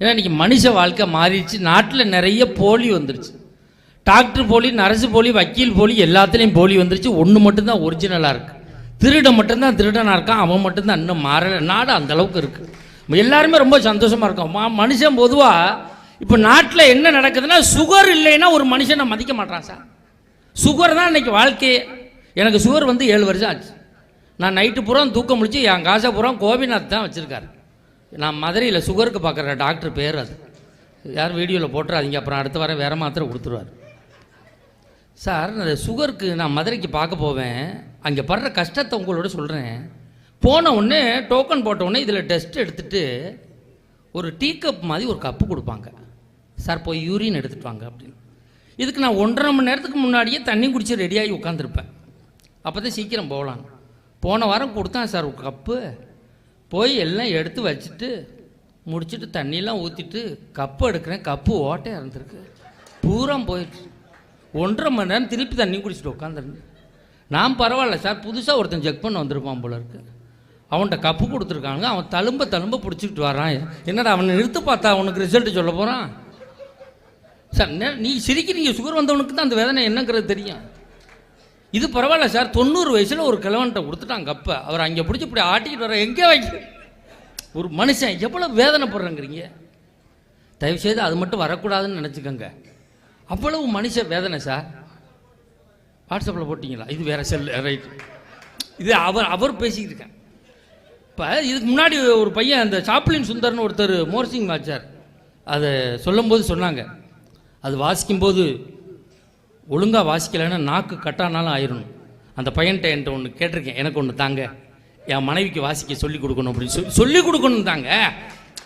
ஏன்னா இன்றைக்கி மனுஷ வாழ்க்கை மாறிடுச்சு. நாட்டில் நிறைய போலி வந்துருச்சு. டாக்டர் போலி நர்ஸு போலி வக்கீல் போலி எல்லாத்துலேயும் போலி வந்துருச்சு. ஒன்று மட்டும்தான் ஒரிஜினலாக இருக்குது திருடன் மட்டும்தான் திருடனாக இருக்கான். அவன் மட்டும்தான் இன்னும் மாறலை. நாடு அந்த அளவுக்கு இருக்குது எல்லாருமே ரொம்ப சந்தோஷமாக இருக்கும். மனுஷன் பொதுவாக இப்போ நாட்டில் என்ன நடக்குதுன்னா சுகர் இல்லைன்னா ஒரு மனுஷனை மதிக்க மாட்டான் சார். சுகர் தான் இன்னைக்கு வாழ்க்கையே. எனக்கு சுகர் வந்து ஏழு வருஷம் ஆச்சு. நான் நைட்டு பூரா தூக்கம் முடிச்சு என் காசை பூரா கோபிநாத் தான் வச்சுருக்காரு. நான் மதுரையில் சுகருக்கு பார்க்குற டாக்டர் பேர் அது. யாரும் வீடியோவில் போட்டுறாதீங்க அப்புறம் அடுத்த வாரம் வேறு மாத்திரை கொடுத்துருவார். சார் அந்த சுகருக்கு நான் மதுரைக்கு பார்க்க போவேன். அங்கே படுற கஷ்டத்தை உங்களோட சொல்கிறேன் போன உடனே டோக்கன் போட்ட உடனே இதில் டெஸ்ட் எடுத்துட்டு ஒரு டீ கப் மாதிரி ஒரு கப்பு கொடுப்பாங்க. சார் போய் யூரின் எடுத்துகிட்டு வாங்க அப்படின்னு. இதுக்கு நான் ஒன்றரை மணி நேரத்துக்கு முன்னாடியே தண்ணி குடித்து ரெடியாகி உட்காந்துருப்பேன் அப்போ தான் சீக்கிரம் போகலாம். போன வாரம் கொடுத்தான் சார் ஒரு கப்பு போய் எல்லாம் எடுத்து வச்சுட்டு முடிச்சுட்டு தண்ணியெல்லாம் ஊற்றிட்டு கப்பு எடுக்கிறேன். கப்பு ஓட்டையாக இறந்துருக்கு. பூரா போயிடுச்சு ஒன்றரை மணி நேரம் திருப்பி தண்ணி குடிச்சிட்டு உட்காந்துருந்தேன் நான் பரவாயில்ல சார் புதுசாக ஒருத்தன் செக் பண்ண வந்திருப்பான் போல இருக்கு. அவன்கிட்ட கப்பு கொடுத்துருக்காங்க அவன் தழும்ப தழும்ப பிடிச்சிக்கிட்டு வரான். என்னடா அவனை நிறுத்து பார்த்தா அவனுக்கு ரிசல்ட் சொல்ல போகிறான் சார் நீ சிரிக்கிறீங்க. சுகர் வந்தவனுக்கு தான் அந்த வேதனை என்னங்கிறது தெரியும். இது பரவாயில்ல சார் தொண்ணூறு வயசில் ஒரு கிழவன்கிட்ட கொடுத்துட்டாங்க அப்போ. அவர் அங்கே பிடிச்சி இப்படி ஆட்டிக்கிட்டு வர எங்கே வைக்க? ஒரு மனுஷன் எவ்வளோ வேதனைப்படுறேங்கிறீங்க? தயவுசெய்து அது மட்டும் வரக்கூடாதுன்னு நினச்சிக்கோங்க. அவ்வளவு மனுஷ வேதனை சார். வாட்ஸ்அப்பில் போட்டிங்களா? இது வேற செல் ரைட் இது அவர் அவர் பேசிக்கிட்டு இருக்கேன் இப்போ இதுக்கு முன்னாடி ஒரு பையன் அந்த சாப்ளின் சுந்தர்னு ஒருத்தர் மோர்சிங் வாச்சார். அதை சொல்லும்போது சொன்னாங்க. அது வாசிக்கும்போது ஒழுங்காக வாசிக்கலைன்னா நாக்கு கட்டானாலும் ஆயிரணும். அந்த பையன்கிட்ட என்கிட்ட ஒன்று கேட்டிருக்கேன். எனக்கு ஒன்று தாங்க. என் மனைவிக்கு வாசிக்க சொல்லிக் கொடுக்கணும் அப்படின்னு சொல்லி சொல்லிக் கொடுக்கணும் தாங்க.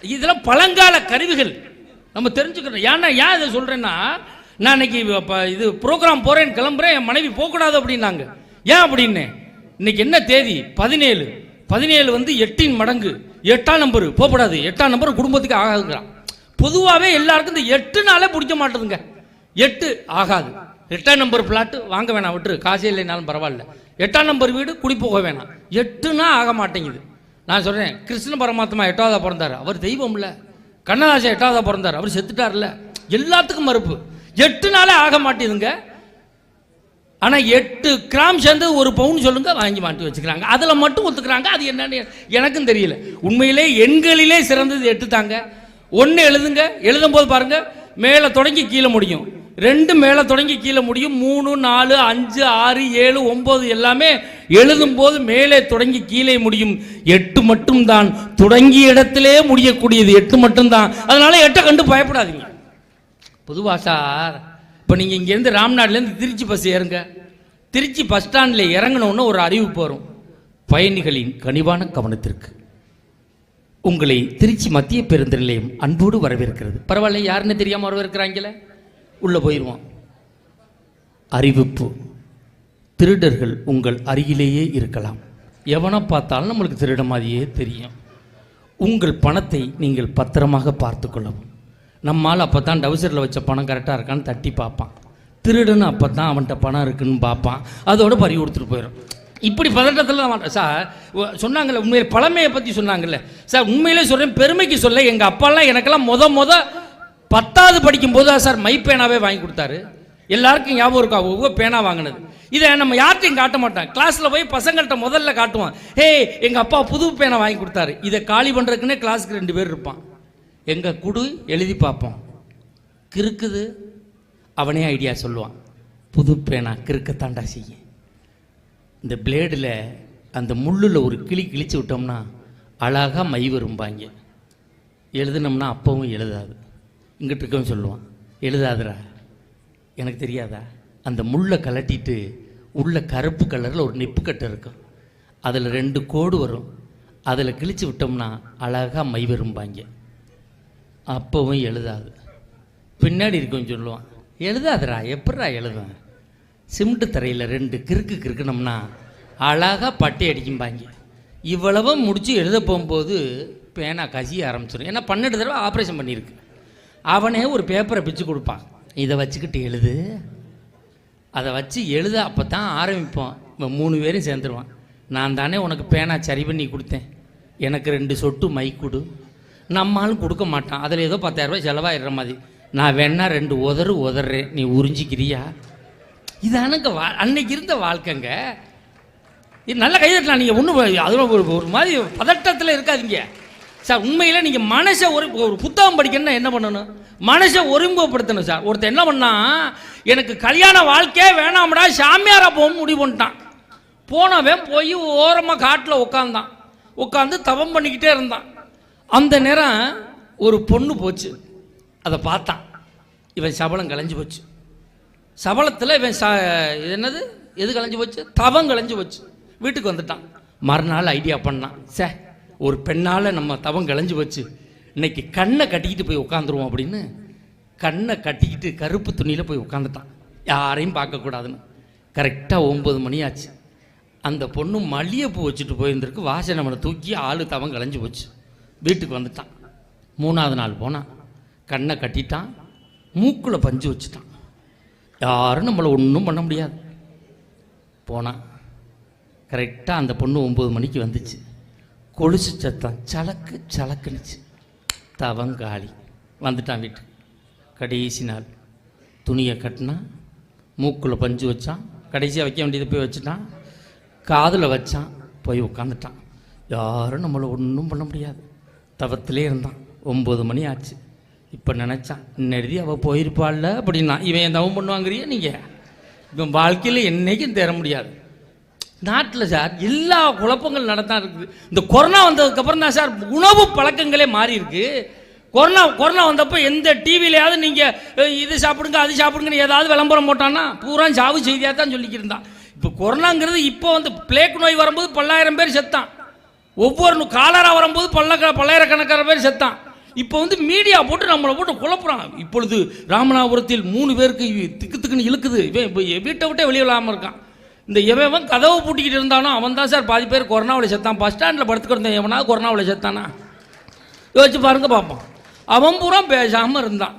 இதெல்லாம் பழங்கால கருவிகள். நம்ம தெரிஞ்சுக்கணும். ஏன்னா ஏன் இதை சொல்கிறேன்னா நான் இன்னைக்கு இப்போ இது ப்ரோக்ராம் போகிறேன் கிளம்புறேன் என் மனைவி போகக்கூடாது அப்படின்னாங்க. ஏன் அப்படின்னு? இன்னைக்கு என்ன தேதி? பதினேழு. பதினேழு வந்து எட்டின் மடங்கு. எட்டாம் நம்பர். போகக்கூடாது. எட்டாம் நம்பர் குடும்பத்துக்கு ஆகாதுங்கிறான். பொதுவாகவே எல்லாருக்கும் இந்த எட்டு நாளே பிடிக்க மாட்டேதுங்க. எட்டு ஆகாது. எட்டாம் நம்பர் பிளாட்டு வாங்க வேணாம் விட்டுரு. காசே இல்லைனாலும் பரவாயில்ல. எட்டாம் நம்பர் வீடு குடி போக வேணாம். எட்டுனா ஆக மாட்டேங்குது. நான் சொல்கிறேன் கிருஷ்ண பரமாத்மா எட்டாவதா பிறந்தார். அவர் தெய்வம்ல கண்ணதாசன் எட்டாவதா பிறந்தார். அவர் செத்துட்டார்ல எல்லாத்துக்கும் மறுப்பு. எட்டு நாளே ஆக மாட்டேதுங்க ஆனால் எட்டு கிராம் சேர்ந்து ஒரு பவுன் சொல்லுங்க வாங்கி மாட்டி வச்சுக்கிறாங்க. அதில் மட்டும் ஒத்துக்கிறாங்க. அது என்னன்னு எனக்கும் தெரியல. உண்மையிலே எண்களிலே சிறந்தது எட்டு தாங்க ஒன்று எழுதுங்க. எழுதும் போது பாருங்க மேலே தொடங்கி கீழே முடியும். ரெண்டு மேலே தொடங்கி கீழே முடியும். மூணு நாலு அஞ்சு ஆறு ஏழு ஒம்பது எல்லாமே எழுதும் போது மேலே தொடங்கி கீழே முடியும். எட்டு மட்டும்தான். தொடங்கிய இடத்திலே முடியக்கூடியது எட்டு மட்டும்தான். அதனால எட்டை கண்டு பயப்படாதீங்க. பொதுவா சார் இப்போ நீங்கள் இங்கேருந்து ராம்நாட்லேருந்து திருச்சி பஸ் ஏறுங்க. திருச்சி பஸ் ஸ்டாண்டில் இறங்கினோன்னு ஒரு அறிவிப்பு வரும் பயணிகளின் கனிவான கவனத்திற்கு. உங்களை திருச்சி மத்திய பேருந்து நிலையம் அன்போடு வரவேற்கிறது. பரவாயில்ல யாருன்னு தெரியாமல் வரவேற்கிறாங்களே உள்ளே போயிடுவோம் அறிவிப்பு. திருடர்கள் உங்கள் அருகிலேயே இருக்கலாம். எவனை பார்த்தாலும் நம்மளுக்கு திருட மாதிரியே தெரியும். உங்கள் பணத்தை நீங்கள் பத்திரமாக பார்த்து கொள்ளவும். நம்மால் அப்போ தான் டவுசரில் வச்ச பணம் கரெக்டாக இருக்கான்னு தட்டி பார்ப்பான். திருடன்னு அப்போ தான் அவன்கிட்ட பணம் இருக்குன்னு பார்ப்பான். அதோடு பறி கொடுத்துட்டு போயிடும் இப்படி பதட்டத்தில் தான் சார் சொன்னாங்கல்ல உண்மையில் பழமையை பற்றி சொன்னாங்கல்ல. சார் உண்மையிலே சொல்கிறேன் பெருமைக்கு சொல்ல எங்கள் அப்பாலாம் எனக்கெல்லாம் மொதல் மொதல் பத்தாவது படிக்கும்போது சார் மை பேனாவே வாங்கி கொடுத்தாரு. எல்லாருக்கும் ஞாபகம் இருக்கா? ஒவ்வொரு பேனா வாங்கினது. இதை நம்ம யார்ட்டையும் காட்ட மாட்டான். கிளாஸில் போய் பசங்கள்கிட்ட முதல்ல காட்டுவான். ஹே எங்கள் அப்பா புது பேனா வாங்கி கொடுத்தாரு. இதை காலி பண்ணுறதுக்குன்னே கிளாஸுக்கு ரெண்டு பேர் இருப்பான். எங்கள் குடு எழுதி பார்ப்போம் கிறுக்குது. அவனே ஐடியா சொல்லுவான். புது பேனா கிறுக்கத்தாண்டா செய்ய. இந்த பிளேடில் அந்த முள்ளில் ஒரு கிளி கிழிச்சு விட்டோம்னா அழகாக மை வரும்பாங்க. எழுதுனோம்னா அப்பவும் எழுதாது. இங்கிட்டு இருக்கவன் சொல்லுவான் எழுதாதரா எனக்கு தெரியாதா? அந்த முள்ளை கலட்டிட்டு உள்ள கருப்பு கலரில் ஒரு நெப்புக்கட்டை இருக்கும். அதில் ரெண்டு கோடு வரும். அதில் கிழிச்சு விட்டோம்னா அழகாக மை விரும்பாங்க அப்போவும் எழுதாது. பின்னாடி இருக்கவன் சொல்லுவான் எழுதாதுடா எப்படா எழுதுவேன்? சிமெண்ட் தரையில் ரெண்டு கிறுக்கு கிறுக்கணும்னா அழகாக பட்டை அடிக்கும்பாங்க இவ்வளவும் முடித்து எழுத போகும்போது பேனா கசிய ஆரம்பிச்சிடும் ஏன்னா பன்னெண்டு தடவை ஆப்ரேஷன் பண்ணியிருக்கு. அவனே ஒரு பேப்பரை பிச்சு கொடுப்பான். இதை வச்சுக்கிட்டு எழுது. அதை வச்சு எழுத அப்போ தான் ஆரம்பிப்போம். இவன் மூணு பேரும் சேர்ந்துருவான். நான் தானே உனக்கு பேனா சரி பண்ணி கொடுத்தேன். எனக்கு ரெண்டு சொட்டு மை கொடு. நம்மாலும் கொடுக்க மாட்டான். அதில் ஏதோ பத்தாயிரம் ரூபாய் செலவாயிடுற மாதிரி. நான் வேணா ரெண்டு உதறு உதறேன். நீ உறிஞ்சிக்கிறியா? இதானுங்க வா அன்னைக்கு இருந்த வாழ்க்கைங்க. நல்ல கைதட்டலாம். நீங்கள் ஒன்றும் அதில் ஒரு ஒரு மாதிரி பதட்டத்தில் இருக்காதீங்க. சார் உண்மையில் நீங்கள் மனசை ஒரு ஒரு புத்தகம் படிக்கணும்னா என்ன பண்ணணும்? மனசை ஒருமுகப்படுத்தணும் சார். ஒருத்தன் என்ன பண்ணா எனக்கு கல்யாண வாழ்க்கையே வேணாம்டா சாமியாரா போக முடிவு பண்ணிட்டான். போனவன் போய் ஓரமாக காட்டில் உட்காந்தான் உட்காந்து தவம் பண்ணிக்கிட்டே இருந்தான். அந்த நேரம் ஒரு பொண்ணு போச்சு. அதை பார்த்தான். இவன் சபலம் கலைஞ்சு போச்சு. சபலத்தில் இவன் ச இது என்னது? எது கலைஞ்சு போச்சு? தவம் கலைஞ்சு போச்சு. வீட்டுக்கு வந்துட்டான். மறுநாள் ஐடியா பண்ணான். சே ஒரு பெண்ணால் நம்ம தவம் கலைஞ்சு போச்சு. இன்னைக்கு கண்ணை கட்டிக்கிட்டு போய் உட்காந்துருவோம் அப்படின்னு கண்ணை கட்டிக்கிட்டு கருப்பு துணியில் போய் உட்காந்துட்டான் யாரையும் பார்க்கக்கூடாதுன்னு கரெக்டாக ஒம்பது மணி ஆச்சு அந்த பொண்ணு மல்லிகைப்பூ வச்சுட்டு போயிருந்திருக்கு. வாசனை நம்மளை தூக்கி ஆளு தவம் கலைஞ்சு போச்சு. வீட்டுக்கு வந்துட்டான். மூணாவது நாள் போனான் கண்ணை கட்டிட்டான். மூக்கில் பஞ்சு வச்சுட்டான். யாரும் நம்மளை ஒன்றும் பண்ண முடியாது. போனான் கரெக்டாக அந்த பொண்ணு ஒம்பது மணிக்கு வந்துச்சு. கொலுசு சத்தம். சலக்கு சலக்குனுச்சு. தவங்காளி. வந்துட்டான் வீட்டுக்கு. கடைசி நாள். துணியை கட்டினா மூக்கில் பஞ்சு வச்சான். கடைசியாக வைக்க வேண்டியதை போய் வச்சுட்டான். காதில் வச்சான். போய் உட்காந்துட்டான் யாரும் நம்மளை ஒன்றும் பண்ண முடியாது. தவத்திலே இருந்தான். ஒம்பது மணி ஆச்சு. இப்போ நினச்சான் இன்னெழுதி அவள் போயிருப்பாள்ல? அப்படின்னா இவன் தவம் பண்ணுவாங்கிறியா நீங்கள் இவன் வாழ்க்கையில் என்னைக்கும் தேர முடியாது. நாட்டில் சார் எல்லா குழப்பங்கள் நடத்தான் இருக்குது. இந்த கொரோனா வந்ததுக்கப்புறம் தான் சார் உணவு பழக்கங்களே மாறி இருக்கு. கொரோனா கொரோனா வந்தப்போ எந்த டிவிலையாவது நீங்கள் இது சாப்பிடுங்க அது சாப்பிடுங்கன்னு ஏதாவது விளம்பரம் போட்டான்னா பூரா சாவு செய்தியாக தான் சொல்லிக்கிருந்தான் இப்போ கொரோனாங்கிறது இப்போ வந்து பிளேக் நோய் வரும்போது பல்லாயிரம் பேர் செத்தான். ஒவ்வொரு காலரா வரும்போது பல்ல பல்லாயிரக்கணக்கான பேர் செத்தான். இப்போ வந்து மீடியா போட்டு நம்மளை போட்டு குழப்புறான். இப்பொழுது ராமநாதபுரத்தில் மூணு பேருக்கு திக்கு திக்குன்னு இழுக்குது. இவன் இப்போ வீட்டை விட்டே வெளியே விழாமல் இருக்கான். இந்த எவன் கதவை பூட்டிக்கிட்டு இருந்தானோ அவன் தான் சார் பாதி பேர் கொரோனாவில் செத்தான். பஸ் ஸ்டாண்டில் படுத்துக்கிட்டு எவனா கொரோனாவில் செத்தானா? யோசிச்சு பாருங்க பார்ப்போம் அவன் பூரா பேசாமல் இருந்தான்.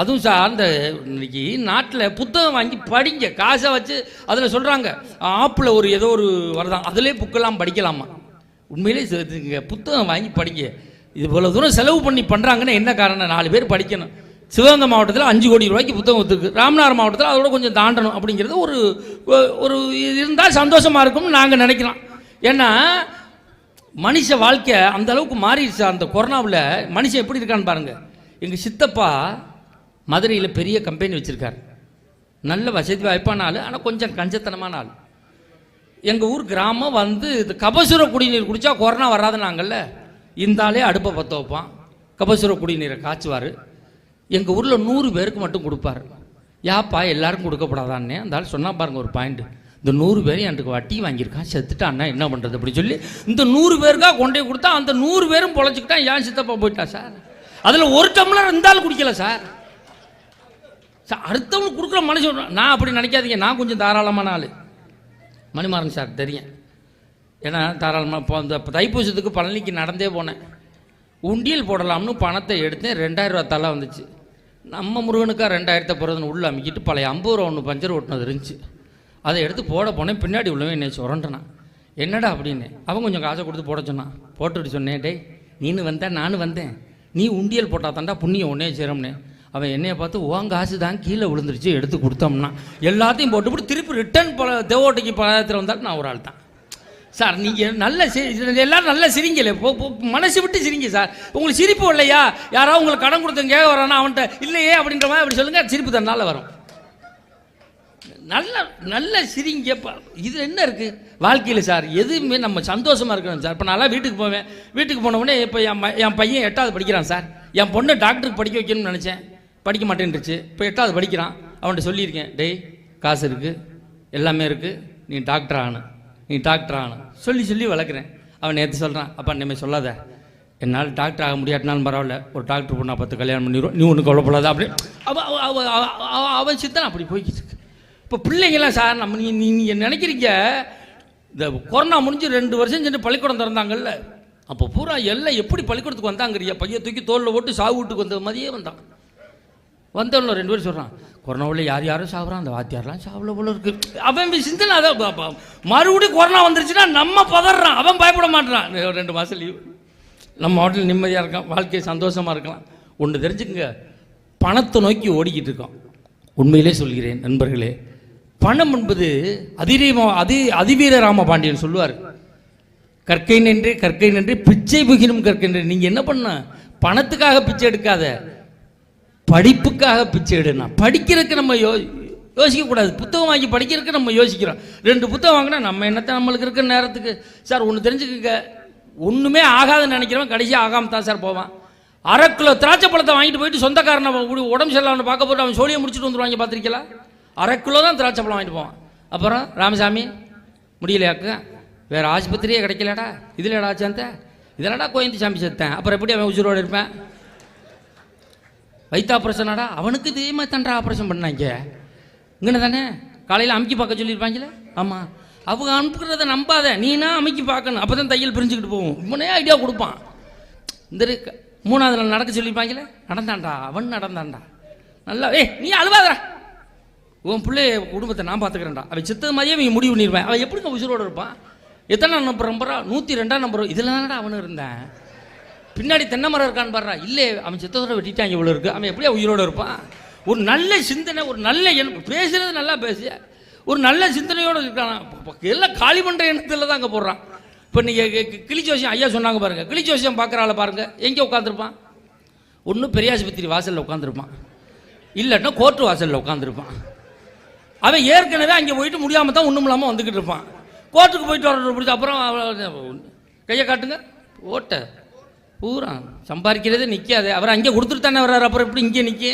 அதுவும் சார் அந்த இன்னைக்கு நாட்டில் புத்தகம் வாங்கி படிங்க. காசை வச்சு அதில் சொல்கிறாங்க ஆப்பில் ஒரு ஏதோ ஒரு வரதான். அதிலே புக்கெல்லாம் படிக்கலாமா? உண்மையிலே புத்தகம் வாங்கி படிங்க. இது இவ்வளோ தூரம் செலவு பண்ணி பண்ணுறாங்கன்னு என்ன காரணம்? நாலு பேர் படிக்கணும். சிவகங்கை மாவட்டத்தில் அஞ்சு கோடி ரூபாய்க்கு புத்தகம் ஒத்துக்கு ராமநாதர் மாவட்டத்தில் அதோட கொஞ்சம் தாண்டணும் அப்படிங்கிறது ஒரு ஒரு இது இருந்தால் சந்தோஷமாக இருக்கும்னு நாங்கள் நினைக்கலாம் ஏன்னா மனுஷ வாழ்க்கை அந்த அளவுக்கு மாறிடுச்சு. அந்த கொரோனாவில் மனுஷன் எப்படி இருக்கான்னு பாருங்கள் எங்கள் சித்தப்பா மதுரையில் பெரிய கம்பெனி வச்சுருக்காரு. நல்ல வசதி வாய்ப்பான ஆள் ஆனால் கொஞ்சம் கஞ்சத்தனமான ஆள். எங்கள் ஊர் கிராமம் வந்து இது கபசுர குடிநீர் குடித்தா கொரோனா வராதுனாங்கல்ல இந்த ஆளே அடுப்பை பற்ற வைப்பான். கபசுர குடிநீரை காய்ச்சுவார். எங்கள் ஊரில் நூறு பேருக்கு மட்டும் கொடுப்பாரு. யாப்பா எல்லாருக்கும் கொடுக்கப்படாதான்னே? அந்த ஆள் சொன்னா பாருங்க ஒரு பாயிண்ட் இந்த நூறு பேரும் எனக்கு வட்டி வாங்கியிருக்கான் செத்துட்டான்னா என்ன பண்ணுறது அப்படின்னு சொல்லி இந்த நூறு பேருக்காக கொண்டே கொடுத்தா அந்த நூறு பேரும் பொழைச்சிக்கிட்டான் ஏன் சித்தப்பா போயிட்டான் சார்? அதில் ஒரு டம்ளர் இருந்தாலும் குடிக்கல சார். சார் அடுத்தவங்க கொடுக்குற மனுஷன் நான் அப்படி நினைக்காதீங்க நான் கொஞ்சம் தாராளமான ஆள். மணிமாறன் சார் தெரியும். ஏன்னா தாராளமாக இப்போ அந்த தைப்பூசத்துக்கு பழனிக்கு நடந்தே போனேன். உண்டியல் போடலாம்னு பணத்தை எடுத்தேன் ரெண்டாயிரம் ரூபா தலை வந்துச்சு. நம்ம முருகனுக்கா ரெண்டாயிரத்தை போகிறதுன்னு உள்ள அமைக்கிட்டு பழைய ஐம்பது ரூபா ஒன்று பஞ்சர் ஓட்டுனது இருந்துச்சு. அதை எடுத்து போட போனேன் பின்னாடி உள்ளவன் என்னை சுரண்டனான். என்னடா அப்படின்னு அவன் கொஞ்சம் காசை கொடுத்து போட சொன்னான். போட்டுட்டு சொன்னேன் டேய் நீனு வந்தேன் நானும் வந்தேன். நீ உண்டியல் போட்டா தாண்டா புண்ணியம் ஒன்னே சேரும்னே. அவன் என்னைய பார்த்து உன் காசு தான் கீழே விழுந்துருச்சு எடுத்து கொடுத்தோம்னா. எல்லாத்தையும் போட்டுவிட்டு திருப்பி ரிட்டர்ன் பல தேவோட்டைக்கு பலத்தில் வந்தாலும் நான் ஒரு ஆள் தான் சார் நீங்கள் நல்ல சிரி எல்லாரும் நல்ல சிரிங்கலே போ போ- மனசு விட்டு சிரிங்க சார். உங்களுக்கு சிரிப்பு இல்லையா யாராவது உங்களுக்கு கடன் கொடுத்தங்க கேட்க வரானா அவன்கிட்ட இல்லையே அப்படின்ற மாதிரி அப்படி சொல்லுங்கள் சிரிப்பு தன்னால் வரும். நல்ல நல்ல சிரிங்க இது என்ன இருக்குது வாழ்க்கையில் சார் எதுவுமே நம்ம சந்தோஷமாக இருக்கணும் சார். இப்போ நான்லாம் வீட்டுக்கு போவேன். வீட்டுக்கு போன உடனே இப்போ என் என் பையன் எட்டாவது படிக்கிறான் சார். என் பொண்ணை டாக்டருக்கு படிக்க வைக்கணும்னு நினச்சேன். படிக்க மாட்டேன்ருச்சு. இப்போ எட்டாவது படிக்கிறான். அவன்கிட்ட சொல்லியிருக்கேன் டேய் காசு இருக்குது எல்லாமே இருக்குது நீ டாக்டர் ஆகணும். நீ டாக்டர் ஆகணும். சொல்லி சொல்லி வளர்க்குறேன். அவன் நேற்று சொல்கிறான் அப்பா இனிமேல் சொல்லாத. என்னால் டாக்டர் ஆக முடியாட்டினாலும் பரவாயில்ல. ஒரு டாக்டர் பொண்ணை பத்து கல்யாணம் பண்ணிடுவோம் நீ ஒன்றும் கவலைப்படாத. அப்படி அவ- அவ- அவ- அவ- அவ- அவன் சித்தன் அப்படி போய்கிட்டு இருக்கு. இப்போ பிள்ளைங்களாம் சார் நம்ம நீ நீங்கள் நினைக்கிறீங்க? இந்த கொரோனா முடிஞ்சு ரெண்டு வருஷம் சென்று பள்ளிக்கூடம் திறந்தாங்கல்ல. அப்போ பூரா எல்லாம் எப்படி பள்ளிக்கூடத்துக்கு வந்தாங்கறியா? பையன் தூக்கி தோளில் போட்டு சாவு வீட்டுக்கு வந்த மாதிரியே வந்தான். வந்தவன ரெண்டு பேரும் சொல்கிறான் கொரோனாவில் யார் யாரும் சாப்பிட்றான் அந்த வாத்தியார்லாம் சாப்பிட போல இருக்கு. அவன் சிந்தனை அதான் பா- மறுபடியும் கொரோனா வந்துருச்சுன்னா நம்ம பதறான் அவன் பயப்பட மாட்டான் ரெண்டு மாதம் லீவு நம்ம வாழ்க்கையில் நிம்மதியாக இருக்கான் வாழ்க்கை சந்தோஷமாக இருக்கலாம். ஒன்று தெரிஞ்சுக்கங்க பணத்தை நோக்கி ஓடிக்கிட்டு இருக்கோம். உண்மையிலே சொல்கிறேன் நண்பர்களே பணம் என்பது அதிரீம அதி அதிவீர ராம பாண்டியன் சொல்லுவார். கற்கை நின்று கற்கை நின்று பிச்சை புகினும் கற்கை நின்று. நீங்கள் என்ன பண்ண பணத்துக்காக பிச்சை எடுக்காத. படிப்புக்காக பிச்சை எடுனா படிக்கிறதுக்கு நம்ம யோ யோசிக்கக்கூடாது. புத்தகம் வாங்கி படிக்கிறதுக்கு நம்ம யோசிக்கிறோம். ரெண்டு புத்தகம் வாங்கினா நம்ம என்னத்தை நம்மளுக்கு இருக்கிற நேரத்துக்கு? சார் ஒன்று தெரிஞ்சுக்கோங்க. ஒன்றுமே ஆகாதுன்னு நினைக்கிறவன் கடைசியாக ஆகாம தான் சார் போவான். அரை கிலோ திராட்சை பழத்தை வாங்கிட்டு போயிட்டு சொந்தக்காரனை உடம்பு சரியில்லாமல் பார்க்க போட்டு அவன் சோழியை முடிச்சுட்டு வந்துருவாங்க பார்த்துருக்கீங்களா? அரை கிலோ தான் திராட்சை பழம் வாங்கிட்டு போவான். அப்புறம் ராமசாமி முடியலையாக்கு? வேறு ஆஸ்பத்திரியே கிடைக்கலடா. இதில் எடா சேர்ந்த இதெல்லாடா கோயந்தி சாமி சேர்த்தேன் அப்புறம் எப்படி அவன் உசுரோடு இருப்பேன்? வைத்த ஆப்ரேஷனாடா அவனுக்கு இதே மாதிரி தண்டா ஆப்ரேஷன் பண்ணாங்க. இங்கே தானே? காலையில் அமுக்கி பார்க்க சொல்லியிருப்பாங்களே? ஆமாம் அவங்க அனுப்புகிறத நம்பாத. நீனா அமுக்கி பார்க்கணும். அப்போ தான் தையல் பிரிஞ்சுக்கிட்டு போவோம் இவனே ஐடியா கொடுப்பான். இந்த இருக்கு மூணாவது நாள் நடக்க சொல்லியிருப்பாங்களே? நடந்தான்டா. அவன் நடந்தான்டா. நல்லா ஏ நீ அழுவாதடா. உன் பிள்ளைய குடும்பத்தை நான் பார்த்துக்கிறேன்டா அவன் சித்தது மாதிரியே அவன் முடிவு பண்ணிடுவேன் அவன் எப்படிங்க உசுரோடு இருப்பான்? எத்தனை நம்பர் நம்பரா நூற்றி ரெண்டாம் நம்பர் இதில் தானடா அவனு இருந்தேன். பின்னாடி தென்னை மரம் இருக்கான்னு பாடுறா இல்லை அவன் சித்தத்தோட வெட்டிட்டாங்க இவ்வளோ இருக்கு. அவன் எப்படியா உயிரோடு இருப்பான்? ஒரு நல்ல சிந்தனை ஒரு நல்ல எண்ணம். பேசுறது நல்லா பேசிய ஒரு நல்ல சிந்தனையோடு இருக்கான். எல்லாம் காலி பண்ணுற எண்ணத்தில் தான் அங்கே போடுறான் இப்போ நீங்கள் கிளிச்சோசியம் ஐயா சொன்னாங்க பாருங்கள் கிளிச்சோசியம் பார்க்குறாள் பாருங்கள் எங்கே உட்காந்துருப்பான் ஒன்றும் பெரியாஸ்பத்திரி வாசலில் உட்காந்துருப்பான் இல்லைன்னா கோர்ட்டு வாசலில் உட்காந்துருப்பான் அவன் ஏற்கனவே அங்கே போயிட்டு முடியாமல் தான் ஒன்றும் இல்லாமல் வந்துக்கிட்டு இருப்பான் கோர்ட்டுக்கு போயிட்டு வர பிடிச்ச அப்புறம் கையை காட்டுங்க. ஓட்ட. பூரா. சம்பாதிக்கிறதே நிற்காது அவர் அங்கே கொடுத்துட்டு தானே வர்றாரு. அப்புறம் எப்படி இங்கே நிற்க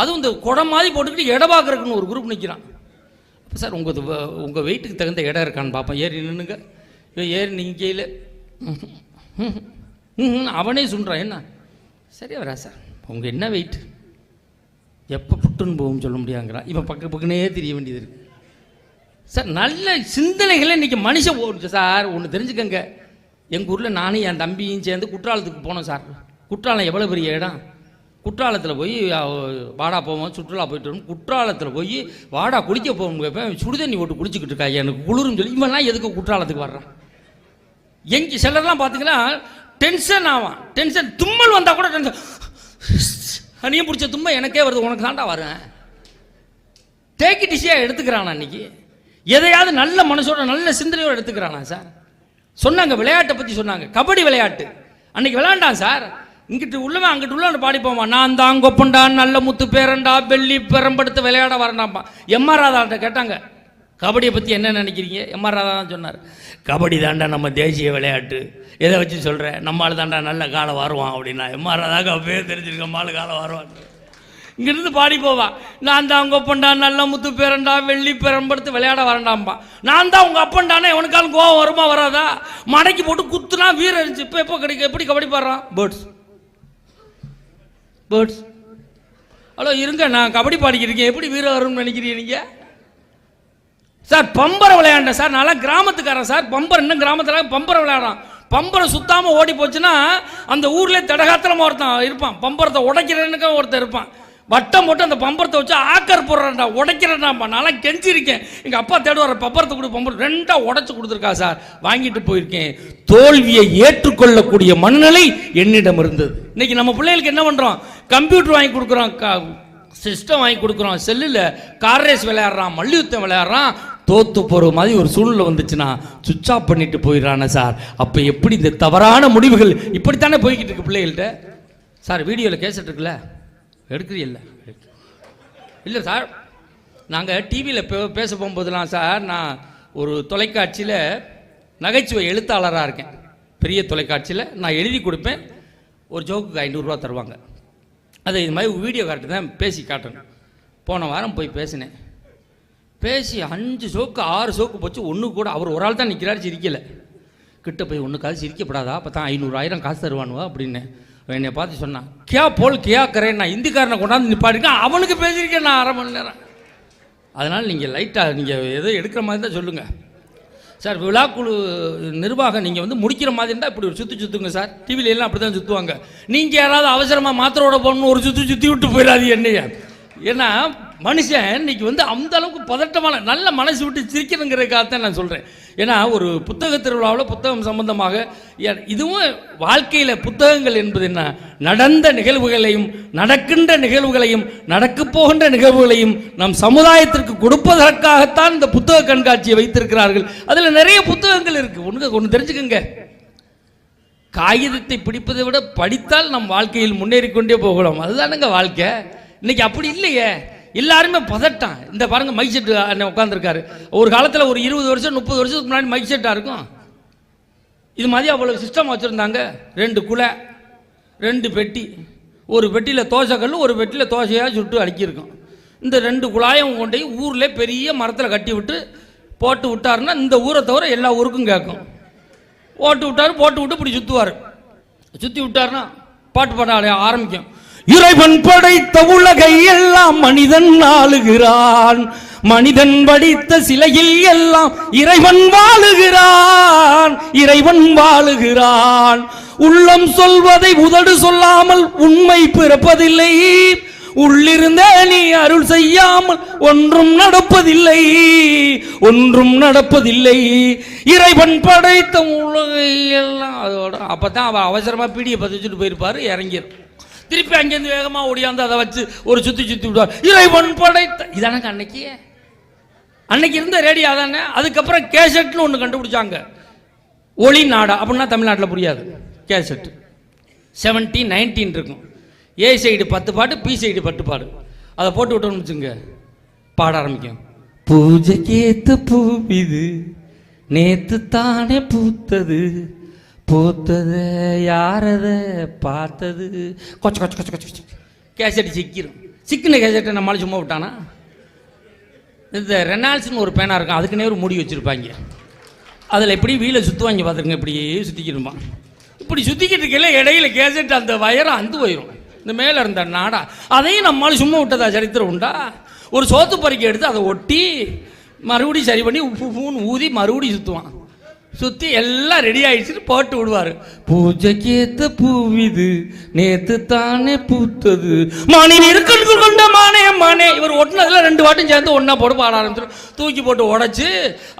அதுவும் இந்த குடம் மாதிரி போட்டுக்கிட்டு இடம் பார்க்குறக்குன்னு ஒரு குரூப் நிற்கிறான் அப்போ சார் உங்கள் உங்கள் வெயிட்டுக்கு தகுந்த இடம் இருக்கான்னு பார்ப்பேன் ஏறி நின்னுங்க. இவன் ஏறி நிற்கையில் அவனே சொல்கிறான் என்ன? சரியா வரா சார். உங்கள் என்ன வெயிட் எப்போ புட்டுன்னு போகும் சொல்ல முடியாங்கிறான் இவன் பக்க பக்கனே தெரிய வேண்டியது இருக்கு. சார் நல்ல சிந்தனைகளை இன்றைக்கி மனுஷன் ஓடுச்சு சார். ஒன்று தெரிஞ்சுக்கங்க. எங்கள் ஊரில் நானும் என் தம்பியும் சேர்ந்து குற்றாலத்துக்கு போனோம் சார். குற்றாலம் எவ்வளோ பெரிய இடம்? குற்றாலத்தில் போய் வாடா போவோம் சுற்றுலா போயிட்டு வரும் குற்றாலத்தில் போய் வாடா குளிக்க போகும் கேட்பேன் சுடுதண்ணி போட்டு குளிச்சுக்கிட்டு இருக்கா. எனக்கு குளிரும் சொல்லி இவன்லாம் எதுக்கு குற்றாலத்துக்கு வர்றான் எங்கே சிலர்லாம் பார்த்தீங்கன்னா டென்ஷன் ஆவான். டென்ஷன் தும்மல் வந்தால் கூட டென்ஷன். அணியம் பிடிச்ச தும்மை எனக்கே வருது. உனக்கு தாண்டா வரேன் தேக்கி டிஷியாக எடுத்துக்கிறானா அன்னைக்கு எதையாவது நல்ல மனசோட நல்ல சிந்தனையோடு எடுத்துக்கிறானா சார்? சொன்னாங்க விளையாட்டை பற்றி சொன்னாங்க. கபடி விளையாட்டு. அன்னைக்கு விளையாண்டான் சார். இங்கிட்டு உள்ளவன் அங்கிட்டு உள்ள பாடி போவான் நான் தான் கொப்பண்டான் நல்ல முத்து பேரண்டா வெள்ளி பெரம்படுத்து விளையாட வரண்டாப்பா எம்ஆர் ராதாட்ட கேட்டாங்க. கபடியை பற்றி என்ன நினைக்கிறீங்க? எம்ஆர் ராதா தான் சொன்னார். கபடி தாண்டா நம்ம தேசிய விளையாட்டு. எதை வச்சு சொல்கிறேன் நம்மளால் தாண்டா நல்ல காலம் வருவான் அப்படின்னா. எம்ஆர் ராதாக்கு அப்பவே தெரிஞ்சிருக்க நம்மளால காலம் வருவான் இங்கிருந்து பாடி போவா. நான் தான் உங்க அப்பன்டா நல்ல முத்து பேரண்டா வெள்ளி பெரம்படுத்து விளையாட வரண்டாம்பா நான் தான் உங்க அப்பன்டானே எவனுக்காலும் கோவம் வருமா வராதா? மடக்கி போட்டு குத்துனா வீரம் இருந்துச்சு. இப்போ எப்போ கிடைக்க எப்படி கபடி பாடுறான்? பேர்ட்ஸ் பேர்ட்ஸ் ஹலோ இருங்க நான் கபடி இருக்கேன். எப்படி வீரம் வரும்னு நினைக்கிறீங்க நீங்க? சார் பம்பரை விளையாண்டேன் சார். நல்லா கிராமத்துக்காரன் சார். பம்பர் இன்னும் கிராமத்தில் பம்பரை விளையாடுறான். பம்பரை சுத்தாம ஓடி போச்சுன்னா அந்த ஊர்ல தடகாத்திரமா ஒருத்தன் இருப்பான். பம்பரத்தை உடைக்கிறனுக்கு ஒருத்தன் இருப்பான். வட்டம் போட்டு அந்த பம்பரத்தை வச்சு ஆக்கர் போடுறான்டா உடைக்கிறேன்டாப்பா நல்லா கெஞ்சிருக்கேன். எங்கள் அப்பா தேடுவார் பம்பரத்தை கொடு பம்பரம் ரெண்டாக உடச்சி கொடுத்துருக்கா சார். வாங்கிட்டு போயிருக்கேன். தோல்வியை ஏற்றுக்கொள்ளக்கூடிய மனநிலை என்னிடம் இருந்தது. இன்னைக்கு நம்ம பிள்ளைகளுக்கு என்ன பண்ணுறோம் கம்ப்யூட்டர் வாங்கி கொடுக்குறோம் சிஸ்டம் வாங்கி கொடுக்குறோம் செல்லில் கார் ரேஸ் விளையாடுறான் மல்யுத்தம் விளையாடுறான். தோத்து போகிற மாதிரி ஒரு சூழ்நிலை வந்துச்சுன்னா சுவிட்ச் ஆஃப் பண்ணிட்டு போயிடுறானே சார். அப்போ எப்படி இந்த தவறான முடிவுகள் இப்படித்தானே போய்கிட்டு இருக்கு பிள்ளைகள்கிட்ட சார் வீடியோவில் கேசட் இருக்குல்ல? எடுக்கிறீல்ல இல்லை. சார் நாங்கள் டிவியில் பேச போகும்போதெல்லாம் சார் நான் ஒரு தொலைக்காட்சியில் நகைச்சுவை எழுத்தாளராக இருக்கேன். பெரிய தொலைக்காட்சியில் நான் எழுதி கொடுப்பேன். ஒரு ஜோக்குக்கு ஐநூறுரூவா தருவாங்க. அதை இது மாதிரி வீடியோ காட்டு தான் பேசி காட்டணும். போன வாரம் போய் பேசினேன். பேசி அஞ்சு சோக்கு ஆறு சோக்கு போச்சு. ஒன்று கூட அவர் ஒரு ஆள் தான் நிற்கிறாரு சிரிக்கலை. கிட்ட போய் ஒன்றுக்காவது சிரிக்கப்படாதா? அப்போ தான் ஐநூறு ஆயிரம் காசு தருவானுவா? அப்படின்னு என்னை பார்த்து சொன்னான் கியா போல் கியா கரேன் நான் இந்திக்காரனை கொண்டாந்து நிப்பாடிருக்கேன் அவனுக்கு பேசியிருக்கேன் நான் அரை மணி நேரம். அதனால் நீங்கள் லைட்டாக நீங்கள் எதோ எடுக்கிற மாதிரி தான் சொல்லுங்கள் சார் விழாக்குழு நிர்வாகம் நீங்கள் வந்து முடிக்கிற மாதிரி இருந்தால் இப்படி ஒரு சுற்றி சுற்றுங்க சார். டிவில எல்லாம் அப்படி தான் சுற்றுவாங்க நீங்கள் யாராவது அவசரமாக மாத்திரோட போகணும்னு ஒரு சுற்றி சுற்றி விட்டு போயிடாது என்னைய. ஏன்னா மனுஷன் இன்னைக்கு வந்து அந்த அளவுக்கு பதட்டமான நல்ல மனசு விட்டு சிரிக்கணுங்கிறதுக்காக தான் நான் சொல்கிறேன் ஏன்னா ஒரு புத்தக திருவிழாவில் புத்தகம் சம்பந்தமாக இதுவும் வாழ்க்கையில் புத்தகங்கள் என்பது என்ன? நடந்த நிகழ்வுகளையும் நடக்கின்ற நிகழ்வுகளையும் நடக்கப் போகின்ற நிகழ்வுகளையும் நம் சமுதாயத்திற்கு கொடுப்பதற்காகத்தான் இந்த புத்தக கண்காட்சியை வைத்திருக்கிறார்கள். அதில் நிறைய புத்தகங்கள் இருக்கு. ஒன்று ஒன்று தெரிஞ்சுக்கோங்க. காகிதத்தை பிடிப்பதை விட படித்தால் நம் வாழ்க்கையில் முன்னேறி கொண்டே போகலாம். அதுதானுங்க வாழ்க்கை. இன்னைக்கு அப்படி இல்லையே. எல்லாருமே பதட்டம். இந்த பாருங்க மைக் செட் உட்காந்துருக்காரு ஒரு காலத்தில் ஒரு இருபது வருஷம் முப்பது வருஷத்துக்கு முன்னாடி மைக் செட்டாக இருக்கும். இது மாதிரி அவ்வளோ சிஸ்டம் வச்சுருந்தாங்க. ரெண்டு குலை ரெண்டு பெட்டி. ஒரு பெட்டியில் தோசை கல் ஒரு பெட்டியில் தோசையாக சுட்டு அடுக்கியிருக்கோம். இந்த ரெண்டு குழாயம் கொண்டு போய் ஊரில் பெரிய மரத்தில் கட்டி விட்டு போட்டு விட்டாருன்னா இந்த ஊரை தவிர எல்லா ஊருக்கும் கேட்கும். ஓட்டு விட்டாரு போட்டு விட்டு இப்படி சுற்றுவார் சுற்றி விட்டாருன்னா பாட்டு பாட ஆரம்பிக்கும். இறைவன் படைத்த உலகை எல்லாம் மனிதன் ஆளுகிறான். மனிதன் படித்த சிலையில் எல்லாம் இறைவன் வாழுகிறான். இறைவன் வாழுகிறான். உள்ளம் சொல்வதை உதடு சொல்லாமல் உண்மை பிறப்பதில்லை. உள்ளிருந்தே நீ அருள் செய்யாமல் ஒன்றும் நடப்பதில்லை. ஒன்றும் நடப்பதில்லை. இறைவன் படைத்த உலகை எல்லாம் அதோட அப்பதான் அவ அவசரமா பிடியை பதிச்சுட்டு போயிருப்பாரு இறங்கிடும் திருப்பி அங்கேருந்து வேகமா ஓடியாந்து அதை வச்சு ஒரு சுத்தி சுத்தி விடுவார். இறைவன் படைத்த இதானங்க அன்னைக்கு? அன்னைக்கு இருந்த ரேடியோ தானே அதுக்கப்புறம் கேசட்னு ஒன்று கண்டுபிடிச்சாங்க. ஒளி நாடா அப்படின்னா தமிழ்நாட்டில் புரியாது. கேசட். செவன்டி நைன்டீன் இருக்கும். ஏ சைடு பத்து பாட்டு பி சைடு பத்து பாடு. அதை போட்டு விட்டோம்னு வச்சுங்க பாட ஆரம்பிக்கும். பூஜைக்கேத்த பூ இது நேத்து தானே பூத்தது. பூத்தது யாரத பார்த்தது. கொச்ச கொச்ச கொச்ச கொச்ச கொச்ச. கேசட் சிக்கிரும். சிக்கின கேசட்டை நம்மளால சும்மா விட்டானா? இந்த ரெனால்ஸ்னு ஒரு பேனா இருக்கும் அதுக்குன்னே ஒரு முடி வச்சுருப்பாங்க. அதில் எப்படி வீலை சுற்றுவாங்க பார்த்துருங்க இப்படியே சுற்றிக்கிடுமா இப்படி சுற்றிக்கிட்டு இருக்கையில இடையில கேசட் அந்த வயரம் அந்து போயிடும் இந்த மேலே இருந்த நாடா. அதையும் நம்மளால சும்மா விட்டதா சரித்திரம் உண்டா? ஒரு சோத்து பறிக்க எடுத்து அதை ஒட்டி மறுபடியும் சரி பண்ணி உப்பு பூன்னு ஊதி மறுபடியும் சுற்றுவான் சுற்றி எல்லாம் ரெடி ஆயிடுச்சுன்னு போட்டு விடுவார். பூஜைக்கேத்த பூவிது நேத்து தானே பூத்தது. மானி இருக்கணும் கொண்ட மானே மானே. இவர் ஒட்டினதுல ரெண்டு வாட்டும் சேர்ந்து ஒன்றா போட்டு பாட ஆரம்பிச்சிடும் தூக்கி போட்டு உடைச்சு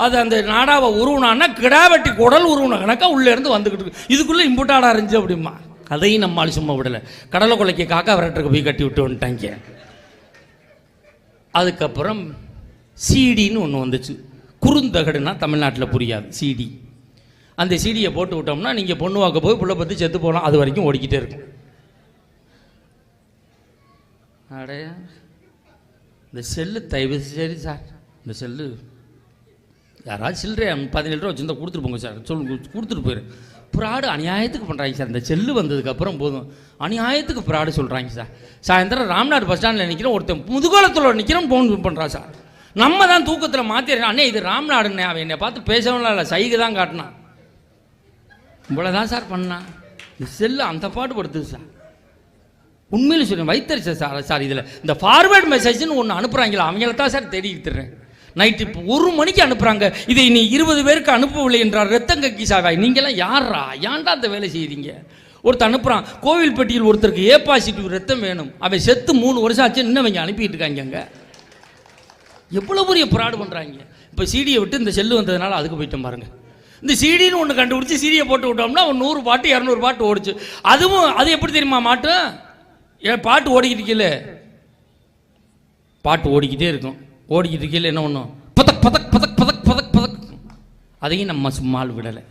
அது அந்த நாடாவை உருவினான்னா கிடா வெட்டி குடல் உருவின கணக்கா உள்ள இருந்து வந்துக்கிட்டு இருக்கு. இதுக்குள்ள இம்புட்டாடா இருந்துச்சு அப்படிமா அதையும் நம்மால் சும்மா விடல. கடலை கொலைக்கு காக்கா விரட்டுக்கு போய் கட்டி விட்டு வந்துட்டாங்க. அதுக்கப்புறம் சீடின்னு ஒன்று வந்துச்சு. குறுந்தகடுனா தமிழ்நாட்டில் புரியாது. சீடி அந்த சீடியை போட்டு விட்டோம்னா நீங்கள் பொண்ணு வாக்க போய் புள்ள பற்றி செத்து போகலாம் அது வரைக்கும் ஓடிக்கிட்டே இருக்கும். அடையா இந்த செல்லு தயவு சரி சார். இந்த செல்லு யாராவது சில்லறை பதினேழு ரூபா வச்சுருந்தா கொடுத்துட்டு போங்க சார். சொல் கொடுத்துட்டு போயிரு. ப்ராடு அநியாயத்துக்கு பண்ணுறாங்க சார். இந்த செல்லு வந்ததுக்கப்புறம் போதும். அநியாயத்துக்கு ப்ராடு சொல்கிறாங்க சார். சாயந்தரம் ராம்நாத் பஸ் ஸ்டாண்டில் நிற்கிறோம் ஒருத்தன் முதுகோலத்தில் நிற்கிறோம் ஃபோன் பண்ணுறான் சார். நம்ம தான் தூக்கத்தில் மாற்றி அண்ணே இது ராம்நாடுண்ணே அவன் என்னை பார்த்து பேசவும் இல்லை. சைகை தான் காட்டினான். இவ்வளோதான் சார் பண்ணான் இந்த செல்லு அந்த பாட்டு படுத்துது சார். உண்மையில் சொல்லுங்க வைத்தறிச்ச சார் சார் இதில். இந்த ஃபார்வேர்ட் மெசேஜ்னு ஒன்று அனுப்புகிறாங்களா அவங்கள தான் சார் தெரிவித்துறேன் நைட்டு இப்போ ஒரு மணிக்கு அனுப்புகிறாங்க இதை நீ இருபது பேருக்கு அனுப்பவில்லை என்றார் ரத்தம் கக்கி சாவாய் நீங்களாம் யாரா ஏன்டா அந்த வேலை செய்கிறீங்க ஒருத்தர் அனுப்புகிறான் கோவில்பட்டியில் ஒருத்தருக்கு ஏ பாசிட்டிவ் ரத்தம் வேணும். அவன் செத்து மூணு வருஷம் ஆச்சு இன்னும் அவங்க அனுப்பிட்டு இருக்காங்க அங்கே. எவ்வளோ பெரிய ப்ராடு பண்ணுறாங்க இப்போ சீடியை விட்டு இந்த செல்லு வந்ததுனால அதுக்கு போயிட்டோம் பாருங்க. இந்த சீடின்னு ஒன்று கண்டுபிடிச்சி சீடியை போட்டு விட்டோம்னா ஒரு நூறு பாட்டு இரநூறு பாட்டு ஓடிச்சு. அதுவும் அது எப்படி தெரியுமா மாட்டும் ஏன் பாட்டு ஓடிக்கிட்டு இருக்கீல பாட்டு ஓடிக்கிட்டே இருக்கும். ஓடிக்கிட்டு இருக்கீல என்ன பண்ணும்? பதக் பதக் பதக் பதக் பதக் பதக். அதையும் நம்ம சும்மால் விடலை.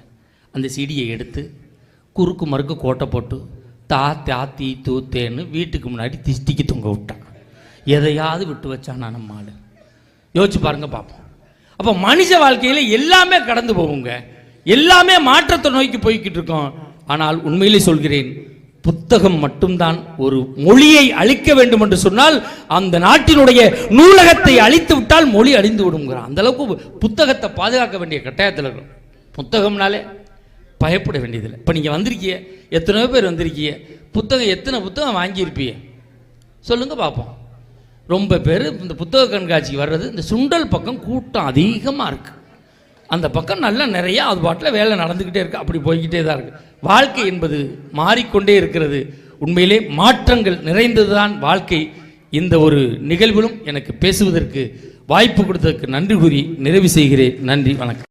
அந்த சீடியை எடுத்து குறுக்கு மறுக்கு கோட்டை போட்டு தா தாத்தி தூத்தேன்னு வீட்டுக்கு முன்னாடி திஷ்டிக்கு தொங்க விட்டான். எதையாவது விட்டு வச்சானா நம்ம ஆள். யோசிச்சு பாருங்க பார்ப்போம் அப்போ மனுஷ வாழ்க்கையில் எல்லாமே கடந்து போகுங்க. எல்லாமே மாற்றத்தை நோக்கி போய்கிட்டு இருக்கோம். ஆனால் உண்மையிலே சொல்கிறேன் புத்தகம் மட்டும்தான் ஒரு மொழியை அழிக்க வேண்டும் என்று சொன்னால் அந்த நாட்டினுடைய நூலகத்தை அழித்து விட்டால் மொழி அழிந்து விடுங்கிறான் அந்த அளவுக்கு புத்தகத்தை பாதுகாக்க வேண்டிய கட்டாயத்தில் இருக்கும். புத்தகம்னாலே பயப்பட வேண்டியதில்லை. இப்போ நீங்கள் வந்திருக்கிய எத்தனையோ பேர் வந்திருக்கிய புத்தகம் எத்தனை புத்தகம் வாங்கியிருப்பிய? சொல்லுங்க பார்ப்போம் ரொம்ப பேர் இந்த புத்தக கண்காட்சிக்கு வர்றது இந்த சுண்டல் பக்கம் கூட்டம் அதிகமாக இருக்குது அந்த பக்கம் நல்லா நிறையா அது பாட்டில் வேலை நடந்துக்கிட்டே இருக்குது அப்படி போய்கிட்டே தான் இருக்குது வாழ்க்கை என்பது மாறிக்கொண்டே இருக்கிறது. உண்மையிலே மாற்றங்கள் நிறைந்ததுதான் வாழ்க்கை இந்த ஒரு நிகழ்விலும் எனக்கு பேசுவதற்கு வாய்ப்பு கொடுத்ததற்கு நன்றி கூறி நிறைவு செய்கிறேன். நன்றி வணக்கம்.